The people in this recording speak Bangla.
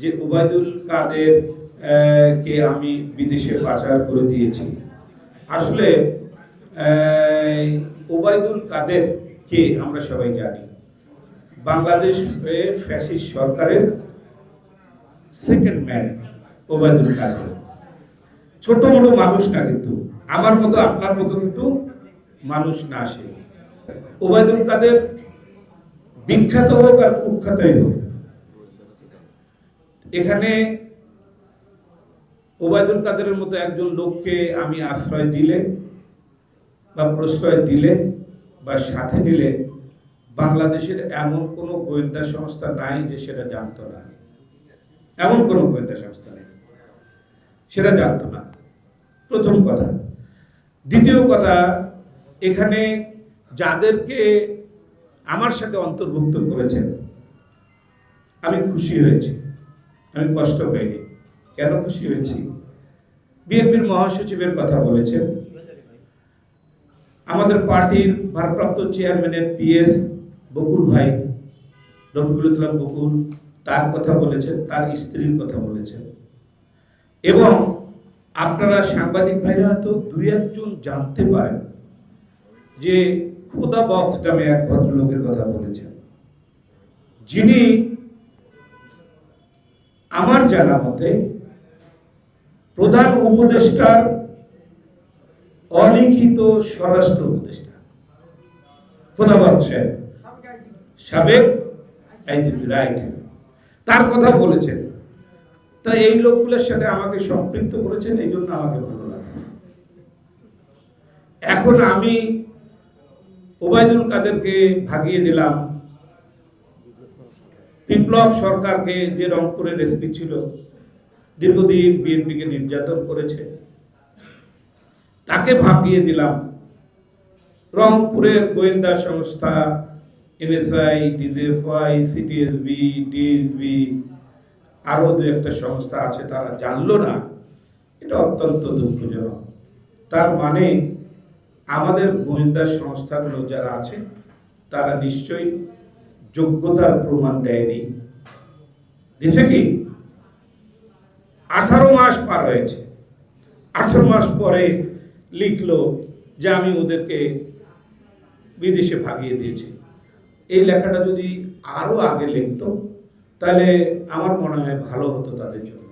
যে ওবায়দুল কাদের কে আমি বিদেশে পাচার করে দিয়েছি। আসলে ওবায়দুল কাদের কে আমরা সবাই জানি। বাংলাদেশ ফ্যাসিস্ট সরকারের সেকেন্ড ম্যান ওবায়দুল কাদের। ছোট মোটো মানুষ না কিন্তু, আমার মতো, আপনার মতো কিন্তু মানুষ না আসে ওবায়দুল কাদের বিখ্যাত হোক আর কুখ্যাতই হোক এখানে ওবায়দুল কাদেরের মতো একজন লোককে আমি আশ্রয় দিলে বা প্রশ্রয় দিলে বা সাথে নিলে বাংলাদেশের এমন কোনো গোয়েন্দা সংস্থা নাই যে সেটা জানতো না। এমন কোনো গোয়েন্দা সংস্থা নেই। সেটা জানতো না। প্রথম কথা। দ্বিতীয় কথা, এখানে যাদেরকে আমার সাথে অন্তর্ভুক্ত করেছেন, আমি খুশি হয়েছি। আমি কষ্ট পাইনি কেন খুশি হয়েছি? বিএনপির মহাসচিবের কথা বলেছেন। আমাদের পার্টির ভারপ্রাপ্ত চেয়ারম্যানের পিএস বকুল ভাই, রফিকুল ইসলাম বকুল, তার কথা বলেছেন, তার স্ত্রীর কথা বলেছেন। এবং আপনারা সাংবাদিক ভাইরা হয়তো দুই একজন জানতে পারেন যে খোদা বক্স নামে এক ভদ্রলোকের কথা বলেছেন। যিনি আমার জানা মতে প্রধান উপদেষ্টার অলিখিত স্বরাষ্ট্র উপদেষ্টা। খোদাবাদ সাহেব সাবেক আইনজীবী রাইট। তার কথা বলেছেন। তা এই লোকগুলোর সাথে আমাকে সম্পৃক্ত করেছেন, এই জন্য আমাকে ভালো লাগছে। এখন আমি ওবায়দুল কাদেরকে ভাগিয়ে দিলাম। বিপ্লব সরকারকে যে রংপুরের এসপি ছিল, দীর্ঘদিন বিএনপিকে নির্যাতন করেছে, তাকে ভাগিয়ে দিলাম রংপুরের গোয়েন্দা সংস্থা, এনএসআই, ডিজেফআই, সিটিএসবি, ডিএসবি, আরও দু একটা সংস্থা আছে, তারা জানলো না। এটা অত্যন্ত দুঃখজনক। তার মানে আমাদের গোয়েন্দা সংস্থাগুলো যারা আছে, তারা নিশ্চয়ই যোগ্যতার প্রমাণ দেয়নি। দিছে কি আঠারো মাস পার হয়েছে। আঠারো মাস পরে লিখলো যে আমি ওদেরকে বিদেশে ভাগিয়ে দিয়েছি। এই লেখাটা যদি আরও আগে লিখত, তাহলে আমার মনে হয় ভালো হতো তাদের জন্য।